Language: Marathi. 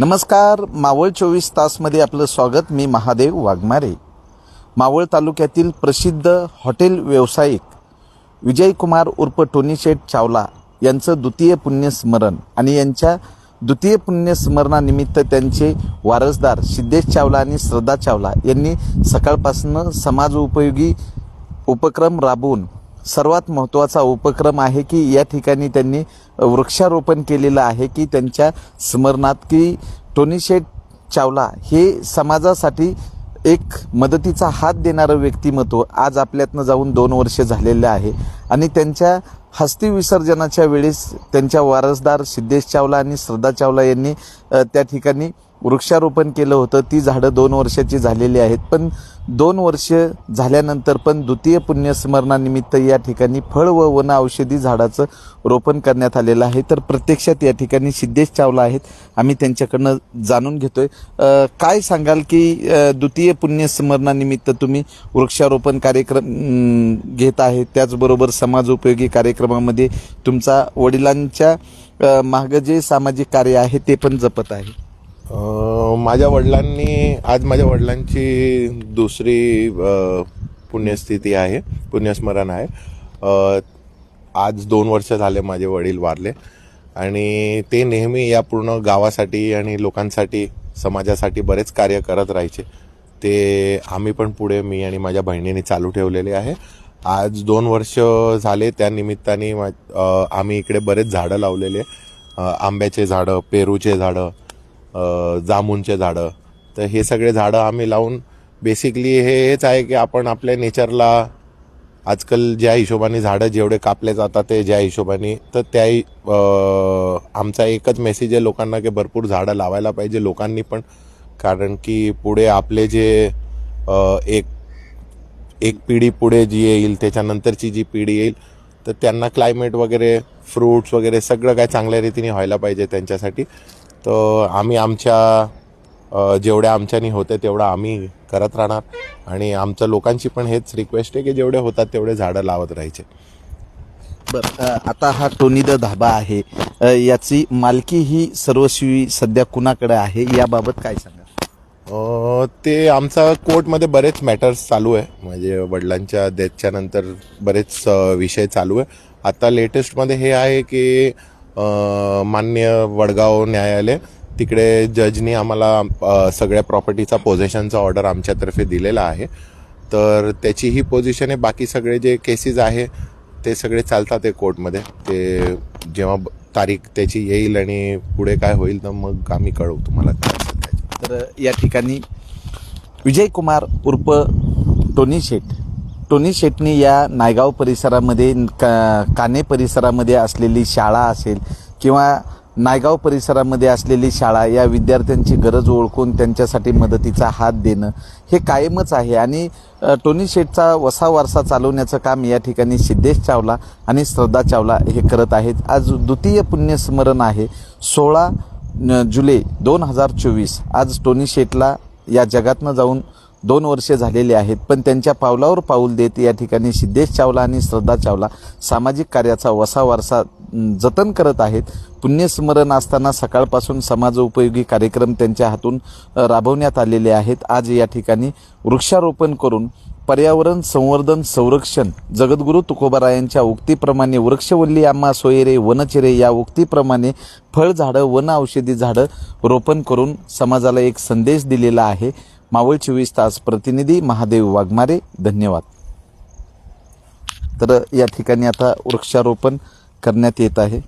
नमस्कार मावळ चोवीस तासमध्ये आपलं स्वागत. मी महादेव वाघमारे. मावळ तालुक्यातील प्रसिद्ध हॉटेल व्यावसायिक विजयकुमार उर्फ टोनी शेठ चावला यांचं द्वितीय पुण्यस्मरण आणि यांच्या द्वितीय पुण्यस्मरणानिमित्त त्यांचे वारसदार सिद्धेश चावला आणि श्रद्धा चावला यांनी सकाळपासून समाज उपयोगी उपक्रम राबवून सर्वात महत्त्वाचा उपक्रम आहे की या ठिकाणी त्यांनी वृक्षारोपण केलेलं आहे की त्यांच्या स्मरणात की टोनीशेठ चावला हे समाजासाठी एक मदतीचा हात देणारं व्यक्तिमत्व आज आपल्यातनं जाऊन दोन वर्ष झालेलं आहे. आणि त्यांच्या हस्ती विसर्जनाच्या वेळेस त्यांच्या वारसदार सिद्धेश चावला आणि श्रद्धा चावला यांनी त्या ठिकाणी वृक्षारोपण केलं होतं. ती झाडं दोन वर्षाची झालेली आहेत. पण दोन वर्ष झाल्यानंतर पण द्वितीय पुण्यस्मरणानिमित्त या ठिकाणी फळ व वन औषधी झाडाचं रोपण करण्यात आलेलं आहे. तर प्रत्यक्षात या ठिकाणी सिद्धेश चावला आहेत. आम्ही त्यांच्याकडनं जाणून घेतोय. आहे काय सांगाल की द्वितीय पुण्यस्मरणानिमित्त तुम्ही वृक्षारोपण कार्यक्रम घेत आहे. त्याचबरोबर समाज उपयोगी कार्यक्रमामध्ये तुमचा वडिलांच्या मागं जे सामाजिक कार्य आहे ते पण जपत आहे. माझ्या वडिलांनी आज माझ्या वडिलांची दुसरी पुण्यस्थिती आहे पुण्यस्मरण आहे. आज दोन वर्ष झाले माझे वडील वारले आणि ते नेहमी या पूर्ण गावासाठी आणि लोकांसाठी समाजासाठी बरेच कार्य करत राहायचे. ते आम्ही पण पुढे मी आणि माझ्या बहिणीने चालू ठेवलेले आहे. आज दोन वर्ष झाले त्या निमित्ताने मा- आम्ही इकडे बरेच झाडं लावलेले. आंब्याचे झाडं पेरूचे झाडं जामूनचे झाडं. तर हे सगळे झाडं आम्ही लावून बेसिकली हे हेच आहे की आपण आपल्या नेचरला आजकाल ज्या हिशोबाने झाडं जेवढे कापले जातात ते ज्या हिशोबाने तर त्याही आमचा एकच मेसेज आहे लोकांना की भरपूर झाडं लावायला पाहिजे लोकांनी पण. कारण की पुढे आपले जे एक एक पिढी पुढे जी येईल त्याच्यानंतरची जी पिढी येईल तर त्यांना क्लायमेट वगैरे फ्रूट्स वगैरे सगळं काय चांगल्या रीतीने व्हायला पाहिजे त्यांच्यासाठी. तर आम्ही आमच्या जेवढ्या आमच्यानी होते तेवढं आम्ही करत राहणार. आणि आमच्या लोकांची पण हेच रिक्वेस्ट आहे की जेवढे होतात तेवढे झाडं लावत राहायचे. बरं आता हा टोनी द धाबा आहे. याची मालकी ही सर्वस्वी सध्या कुणाकडे आहे? याबाबत काय सांगा ते आमचा कोर्टमध्ये बरेच मॅटर्स चालू आहे. म्हणजे वडिलांच्या डेथच्या नंतर बरेच विषय चालू आहे. आता लेटेस्टमध्ये हे आहे की मान्य वडगाव न्यायालय तिकडे जजनी आम्हाला सगळ्या प्रॉपर्टीचा पोझेशनचा ऑर्डर आमच्यातर्फे दिलेला आहे. तर त्याची ही पोझिशन आहे बाकी सगळे जे केसेस आहे ते सगळे चालतात आहे कोर्टमध्ये. ते जेव्हा तारीख त्याची येईल आणि पुढे काय होईल तर मग आम्ही कळवू तुम्हाला काय तर या ठिकाणी विजय कुमार उर्फ टोनी शेठ टोनी शेटणी या नायगाव परिसरामध्ये का काने परिसरामध्ये असलेली शाळा असेल किंवा नायगाव परिसरामध्ये असलेली शाळा या विद्यार्थ्यांची गरज ओळखून त्यांच्यासाठी मदतीचा हात देणं हे कायमच आहे. आणि टोनी शेटचा वसा वारसा चालवण्याचं काम या ठिकाणी सिद्धेश चावला आणि श्रद्धा चावला हे करत आहेत. आज द्वितीय पुण्यस्मरण आहे. सोळा जुलै दोन हजार चोवीस. आज टोनी शेटला या जगातनं जाऊन दोन वर्षे झालेली आहेत पण त्यांच्या पावलावर पाऊल देत या ठिकाणी सिद्धेश चावला आणि श्रद्धा चावला सामाजिक कार्याचा वसा वारसा जतन करत आहेत. पुण्यस्मरण असताना सकाळपासून समाज उपयोगी कार्यक्रम त्यांच्या हातून राबवण्यात आलेले आहेत. आज या ठिकाणी वृक्षारोपण करून पर्यावरण संवर्धन संरक्षण जगद्गुरू तुकोबारायांच्या उक्तीप्रमाणे वृक्षवल्ली आम्हा सोयरे वनचिरे या उक्तीप्रमाणे फळझाडं वन औषधी झाडं रोपण करून समाजाला एक संदेश दिलेला आहे. मावळ चोवीस तास प्रतिनिधी महादेव वाघमारे धन्यवाद. तर या ठिकाणी आता वृक्षारोपण करण्यात येत आहे.